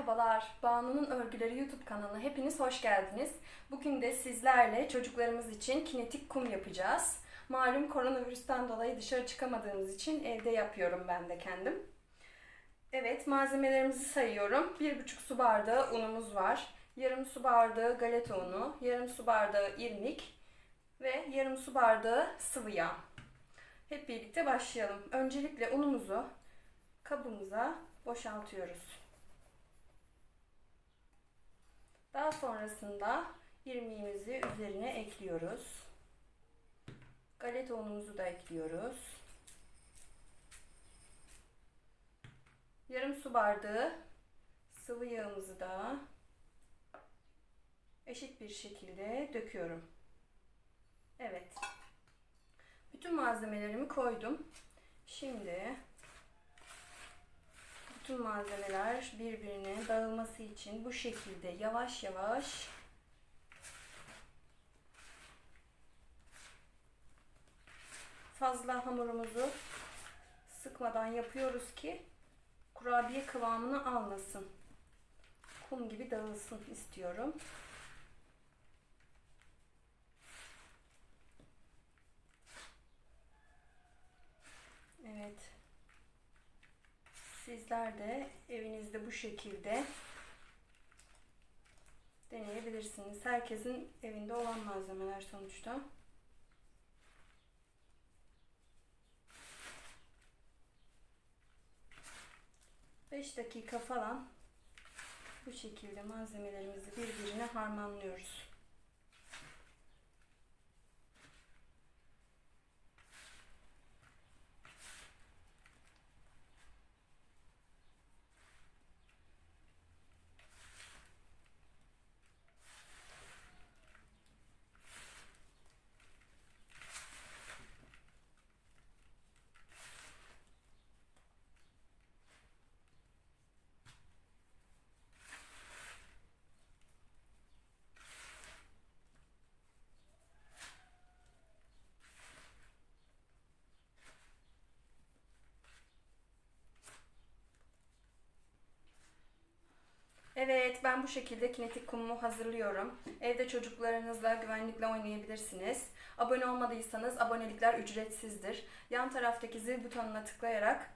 Merhabalar, Banu'nun Örgüleri YouTube kanalına hepiniz hoş geldiniz. Bugün de sizlerle çocuklarımız için kinetik kum yapacağız. Malum koronavirüsten dolayı dışarı çıkamadığımız için evde yapıyorum ben de kendim. Evet, malzemelerimizi sayıyorum. 1,5 su bardağı unumuz var. Yarım su bardağı galeta unu, yarım su bardağı irmik ve yarım su bardağı sıvı yağ. Hep birlikte başlayalım. Öncelikle unumuzu kabımıza boşaltıyoruz. Daha sonrasında irmiğimizi üzerine ekliyoruz. Galeta unumuzu da ekliyoruz. Yarım su bardağı sıvı yağımızı da eşit bir şekilde döküyorum. Evet. Bütün malzemelerimi koydum. Şimdi bütün malzemeler birbirine dağılması için bu şekilde yavaş yavaş fazla hamurumuzu sıkmadan yapıyoruz ki kurabiye kıvamını almasın. Kum gibi dağılsın istiyorum. Evet. Sizler de evinizde bu şekilde deneyebilirsiniz. Herkesin evinde olan malzemeler sonuçta. Beş dakika falan bu şekilde malzemelerimizi birbirine harmanlıyoruz. Evet, ben bu şekilde kinetik kumumu hazırlıyorum. Evde çocuklarınızla güvenlikle oynayabilirsiniz. Abone olmadıysanız abonelikler ücretsizdir. Yan taraftaki zil butonuna tıklayarak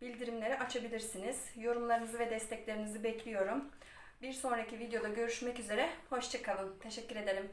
bildirimleri açabilirsiniz. Yorumlarınızı ve desteklerinizi bekliyorum. Bir sonraki videoda görüşmek üzere. Hoşçakalın. Teşekkür ederim.